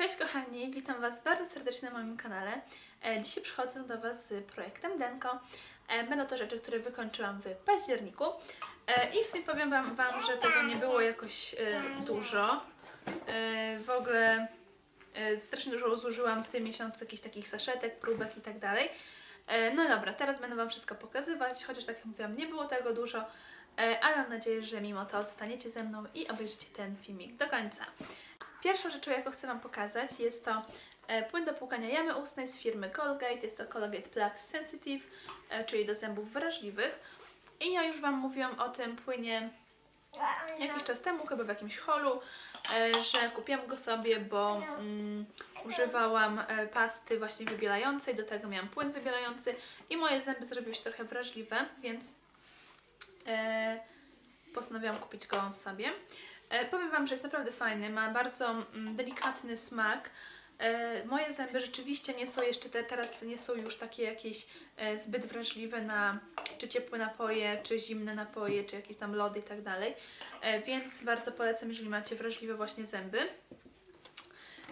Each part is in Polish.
Cześć kochani, witam Was bardzo serdecznie na moim kanale. E, Dzisiaj przychodzę do Was z projektem Denko. E, Będą to rzeczy, które wykończyłam w październiku. E, I w sumie powiem Wam, wam że tego nie było jakoś dużo. W ogóle strasznie dużo zużyłam w tym miesiącu jakichś takich saszetek, próbek i tak dalej. No dobra, teraz będę Wam wszystko pokazywać, chociaż tak jak mówiłam, nie było tego dużo, ale mam nadzieję, że mimo to zostaniecie ze mną i obejrzycie ten filmik do końca. Pierwszą rzeczą, jaką chcę Wam pokazać, jest to e, płyn do płukania jamy ustnej z firmy Colgate. Jest to Colgate Plaque Sensitive, e, czyli do zębów wrażliwych. I ja już Wam mówiłam o tym płynie jakiś czas temu, chyba w jakimś holu, e, że kupiłam go sobie, bo mm, używałam pasty właśnie wybielającej, do tego miałam płyn wybielający i moje zęby zrobiły się trochę wrażliwe, więc e, postanowiłam kupić go sobie. E, powiem Wam, że jest naprawdę fajny, ma bardzo mm, delikatny smak. E, moje zęby rzeczywiście nie są jeszcze, te, teraz nie są już takie jakieś e, zbyt wrażliwe na czy ciepłe napoje, czy zimne napoje, czy jakieś tam lody i tak dalej. Więc bardzo polecam, jeżeli macie wrażliwe właśnie zęby.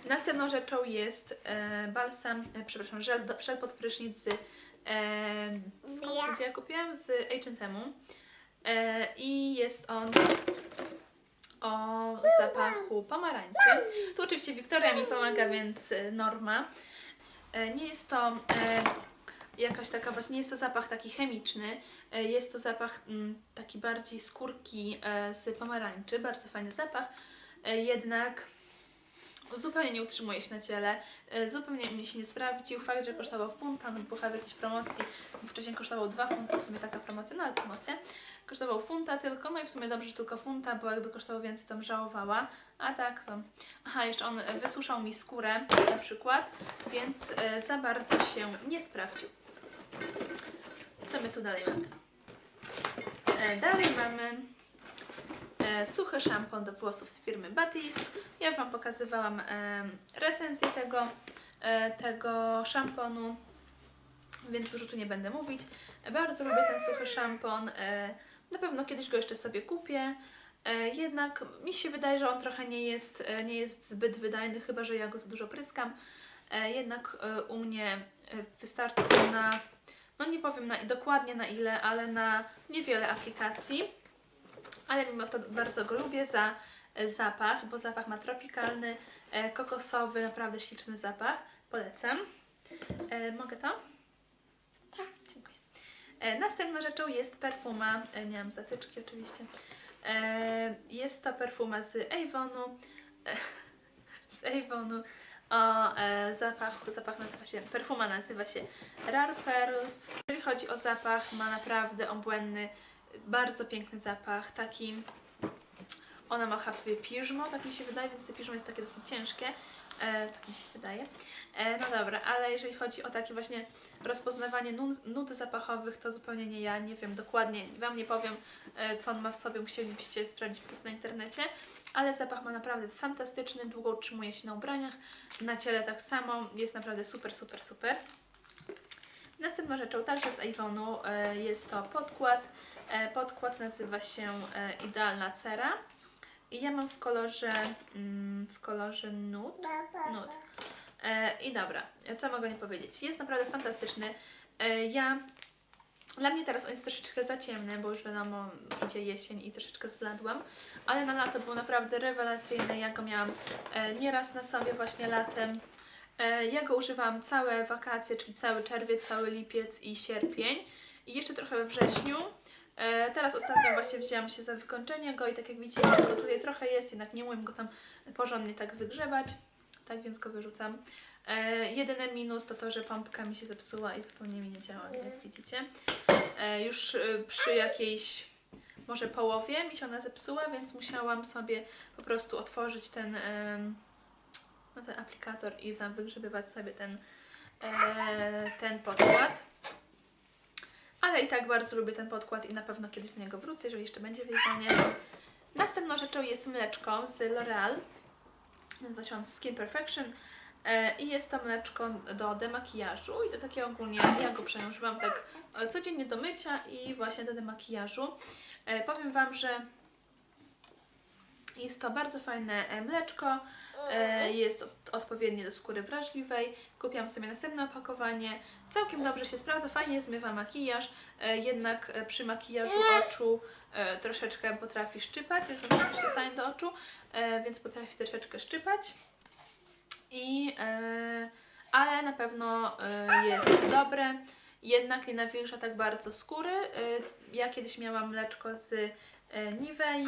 Następną rzeczą jest balsam, przepraszam, żel, żel pod prysznic z, skąd, gdzie ja kupiłam? Z H&M. E, I jest on o zapachu pomarańczy. Tu oczywiście Wiktoria mi pomaga, więc e, norma. E, Nie jest to e, jakaś taka właśnie, nie jest to zapach taki chemiczny, jest to zapach mm, taki bardziej skórki z pomarańczy, bardzo fajny zapach, jednak zupełnie nie utrzymuje się na ciele, e, zupełnie mnie się nie sprawdził. Fakt, że kosztował funta, no bo w jakiejś promocji, wcześniej kosztował 2 funty, w sumie taka promocja, no ale promocja. Kosztował funta tylko, no i w sumie dobrze, że tylko funta, bo jakby kosztował więcej, to żałowała. A tak to... Aha, jeszcze on e, wysuszał mi skórę na przykład, więc e, za bardzo się nie sprawdził. Co my tu dalej mamy? Dalej mamy e, suchy szampon do włosów z firmy Batiste. Ja Wam pokazywałam e, recenzję tego, e, tego szamponu, więc dużo tu nie będę mówić. Bardzo lubię ten suchy szampon. Na pewno kiedyś go jeszcze sobie kupię. Jednak mi się wydaje, że on trochę nie jest, nie jest zbyt wydajny, chyba że ja go za dużo pryskam. Jednak u mnie wystarczy na, no nie powiem na, dokładnie na ile, ale na niewiele aplikacji. Ale mimo to bardzo go lubię za e, zapach, bo zapach ma tropikalny, e, kokosowy, naprawdę śliczny zapach. Polecam. E, mogę to? Dziękuję. E, następną rzeczą jest perfuma. Nie mam zatyczki oczywiście. Jest to perfuma z Avonu. Z Avonu o e, zapachu. Zapach nazywa się, perfuma nazywa się Rare Pearls. Jeżeli chodzi o zapach, ma naprawdę obłędny, bardzo piękny zapach. Taki ona ma chyba w sobie piżmo, tak mi się wydaje, więc te piżmo jest takie dosyć ciężkie. E, tak mi się wydaje. E, no dobra, ale jeżeli chodzi o takie właśnie rozpoznawanie nut, zapachowych, to zupełnie nie ja, nie wiem dokładnie, Wam nie powiem, e, co on ma w sobie, musielibyście sprawdzić po prostu na internecie, ale zapach ma naprawdę fantastyczny, długo utrzymuje się na ubraniach, na ciele tak samo, jest naprawdę super, super, super. Następną rzeczą także z Avonu e, jest to podkład. E, podkład nazywa się e, Idealna Cera. I ja mam w kolorze, mm, w kolorze nude. nude. E, I dobra, co mogę nie powiedzieć? Jest naprawdę fantastyczny. Ja, dla mnie teraz on jest troszeczkę za ciemny, bo już wiadomo, idzie jesień i troszeczkę zbladłam, ale na lato był naprawdę rewelacyjny. Ja go miałam nieraz na sobie właśnie latem. Ja go używałam całe wakacje, czyli cały czerwiec, cały lipiec i sierpień i jeszcze trochę we wrześniu. E, teraz ostatnio właśnie wzięłam się za wykończenie go i tak jak widzicie, go tutaj trochę jest, jednak nie umiem go tam porządnie tak wygrzebać, tak więc go wyrzucam. E, jedyny minus to to, że pompka mi się zepsuła i zupełnie mi nie działa, jak widzicie. E, już przy jakiejś może połowie mi się ona zepsuła, więc musiałam sobie po prostu otworzyć ten, no, ten aplikator i tam wygrzebywać sobie ten, ten podkład. Ale i tak bardzo lubię ten podkład i na pewno kiedyś do niego wrócę, jeżeli jeszcze będzie w. Następną rzeczą jest mleczko z L'Oreal. Nazywa się on Skin Perfection. E, I jest to mleczko do demakijażu i do takiego ogólnie, ja go przeużywam tak e, codziennie do mycia i właśnie do demakijażu. E, powiem Wam, że Jest to bardzo fajne e, mleczko, e, jest od, odpowiednie do skóry wrażliwej. Kupiłam sobie następne opakowanie. Całkiem dobrze się sprawdza, fajnie zmywa makijaż, e, jednak przy makijażu oczu troszeczkę potrafi szczypać, jeżeli coś się stanie do oczu, więc potrafi troszeczkę szczypać. I, ale na pewno jest dobre. Jednak nie nawilża tak bardzo skóry. Ja kiedyś miałam mleczko z Nivei,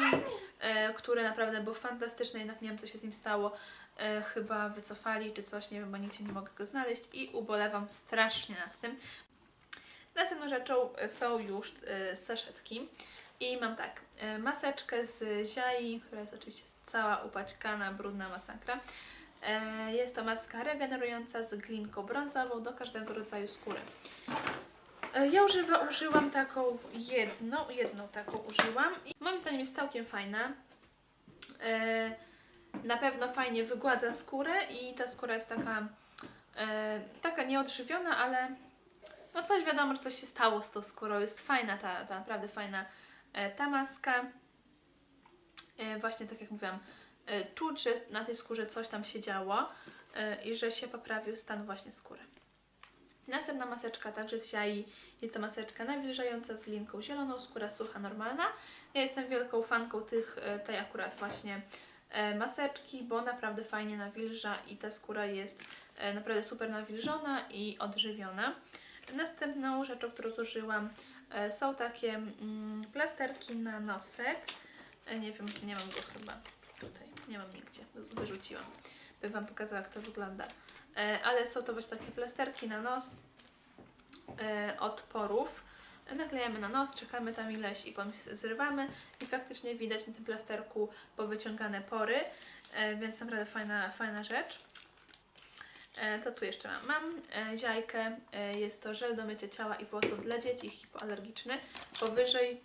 e, które naprawdę było fantastyczne, jednak nie wiem co się z nim stało. E, chyba wycofali czy coś, nie wiem, bo nigdzie nie mogę go znaleźć i ubolewam strasznie nad tym. Następną rzeczą e, są już e, saszetki. I mam tak, e, maseczkę z Ziai, która jest oczywiście cała upaćkana, brudna masakra. E, Jest to maska regenerująca z glinką brązową do każdego rodzaju skóry. E, Ja używa, użyłam taką jedną, jedną taką użyłam i moim zdaniem jest całkiem fajna. E, Na pewno fajnie wygładza skórę i ta skóra jest taka, e, taka nieodżywiona, ale no coś wiadomo, że coś się stało z tą skórą. Jest fajna ta, ta naprawdę fajna ta maska. Właśnie tak jak mówiłam, czuć, że na tej skórze coś tam się działo i że się poprawił stan właśnie skóry. Następna maseczka także z Siai jest to maseczka nawilżająca z linką zieloną, skóra sucha, normalna. Ja jestem wielką fanką tych, e, tej akurat właśnie e, maseczki, bo naprawdę fajnie nawilża i ta skóra jest e, naprawdę super nawilżona i odżywiona. Następną rzeczą, którą zużyłam są takie mm, plasterki na nosek. Nie wiem, nie mam go chyba tutaj, nie mam nigdzie, wyrzuciłam. Bym Wam pokazała, jak to wygląda. E, Ale są to właśnie takie plasterki na nos e, od porów. Naklejamy na nos, czekamy tam ileś i potem zrywamy i faktycznie widać na tym plasterku powyciągane pory, e, więc naprawdę fajna, fajna rzecz. Co tu jeszcze mam? Mam ziajkę, jest to żel do mycia ciała i włosów dla dzieci hipoalergiczny powyżej,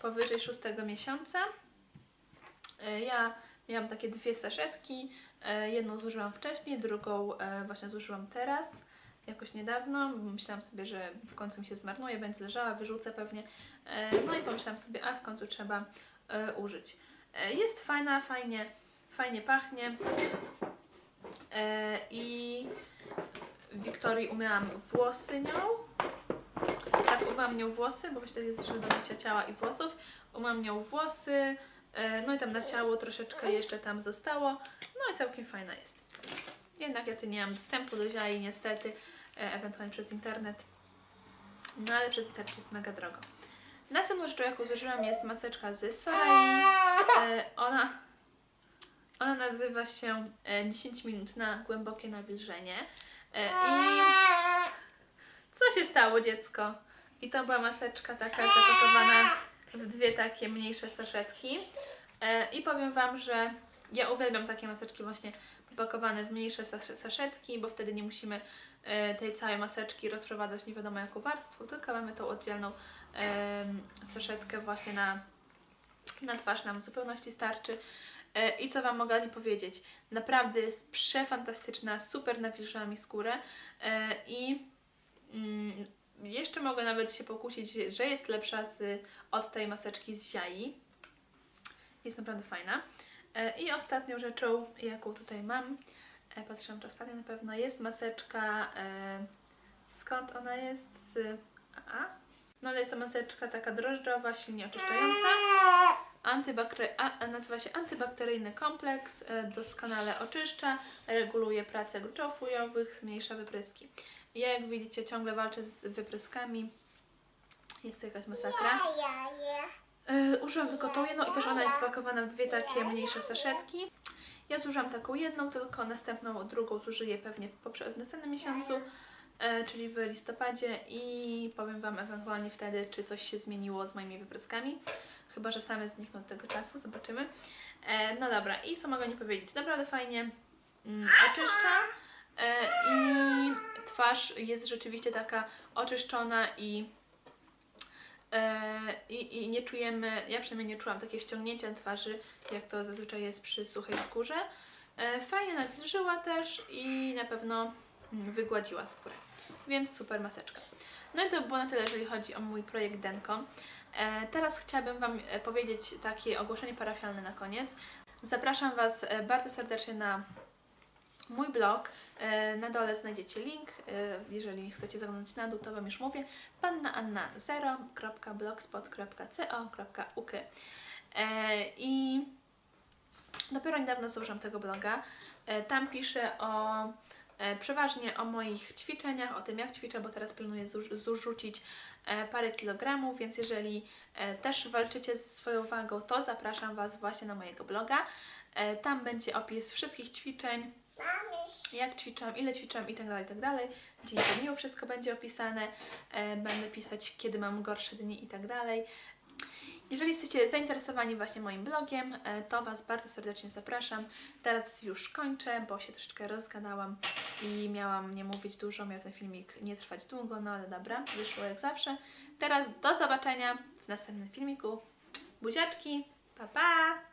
powyżej 6 miesiąca. Ja miałam takie dwie saszetki, e, jedną zużyłam wcześniej, drugą e, właśnie zużyłam teraz, jakoś niedawno. Myślałam sobie, że w końcu mi się zmarnuje, będzie leżała, wyrzucę pewnie. E, No i pomyślałam sobie, a w końcu trzeba użyć. Jest fajna, fajnie, fajnie pachnie. I Wiktorii umyłam włosy nią. Tak, umyłam nią włosy, bo właśnie to jest żel do mycia ciała i włosów. Umyłam nią włosy, no i tam na ciało troszeczkę jeszcze tam zostało. No i całkiem fajna jest. Jednak ja tu nie mam dostępu do ziai niestety, e, ewentualnie przez internet. No ale przez internet jest mega drogo. Następną rzeczą, jaką zużyłam jest maseczka z Sorai. E, ona, ona nazywa się e, 10 minut na głębokie nawilżenie. E, I co się stało, dziecko? I to była maseczka taka zapakowana w dwie takie mniejsze saszetki. E, I powiem Wam, że ja uwielbiam takie maseczki właśnie pakowane w mniejsze sas- saszetki, bo wtedy nie musimy e, tej całej maseczki rozprowadzać nie wiadomo jaką warstwą, tylko mamy tą oddzielną saszetkę właśnie na, na twarz, nam w zupełności starczy. E, I co Wam mogę nie powiedzieć? Naprawdę jest przefantastyczna, super nawilża mi skórę i mm, jeszcze mogę nawet się pokusić, że jest lepsza z, od tej maseczki z Ziai. Jest naprawdę fajna. E, I ostatnią rzeczą, jaką tutaj mam, e, patrzyłam czy ostatnia na pewno, jest maseczka, e, skąd ona jest? Z A? No ale jest to maseczka taka drożdżowa, silnie oczyszczająca. Antybaktery... A, nazywa się antybakteryjny kompleks, doskonale oczyszcza, reguluje pracę gruczołów ujowych, zmniejsza wypryski. Ja jak widzicie ciągle walczę z wypryskami, jest to jakaś masakra. Yy, użyłam tylko tą jedną i też ona jest spakowana w dwie takie mniejsze saszetki. Ja zużyłam taką jedną, tylko następną, drugą zużyję pewnie w, w następnym miesiącu, e, czyli w listopadzie i powiem Wam ewentualnie wtedy, czy coś się zmieniło z moimi wypryskami. Chyba, że same znikną od tego czasu, zobaczymy. E, no dobra, i co mogę nie powiedzieć? Naprawdę fajnie mm, oczyszcza e, i twarz jest rzeczywiście taka oczyszczona i E, i, I nie czujemy, ja przynajmniej nie czułam takiego ściągnięcia twarzy, jak to zazwyczaj jest przy suchej skórze. E, Fajnie nawilżyła też i na pewno mm, wygładziła skórę, więc super maseczka. No i to było na tyle, jeżeli chodzi o mój projekt Denko. E, teraz chciałabym Wam e, powiedzieć takie ogłoszenie parafialne na koniec. Zapraszam Was e, bardzo serdecznie na mój blog. E, Na dole znajdziecie link. E, Jeżeli chcecie zaglądać na dół, to Wam już mówię. pannaanna0.blogspot.co.uk E, I dopiero niedawno założyłam tego bloga. Tam piszę o przeważnie o moich ćwiczeniach, o tym jak ćwiczę, bo teraz planuję zrzucić parę kilogramów, więc jeżeli też walczycie ze swoją wagą, to zapraszam Was właśnie na mojego bloga. Tam będzie opis wszystkich ćwiczeń, jak ćwiczę, ile ćwiczę i tak dalej, i tak dalej. Dzień po dniu wszystko będzie opisane. E, Będę pisać, kiedy mam gorsze dni i tak dalej. Jeżeli jesteście zainteresowani właśnie moim blogiem, e, to Was bardzo serdecznie zapraszam. Teraz już kończę, bo się troszeczkę rozgadałam i miałam nie mówić dużo, miał ten filmik nie trwać długo, no ale dobra, wyszło jak zawsze. Teraz do zobaczenia w następnym filmiku. Buziaczki, pa pa!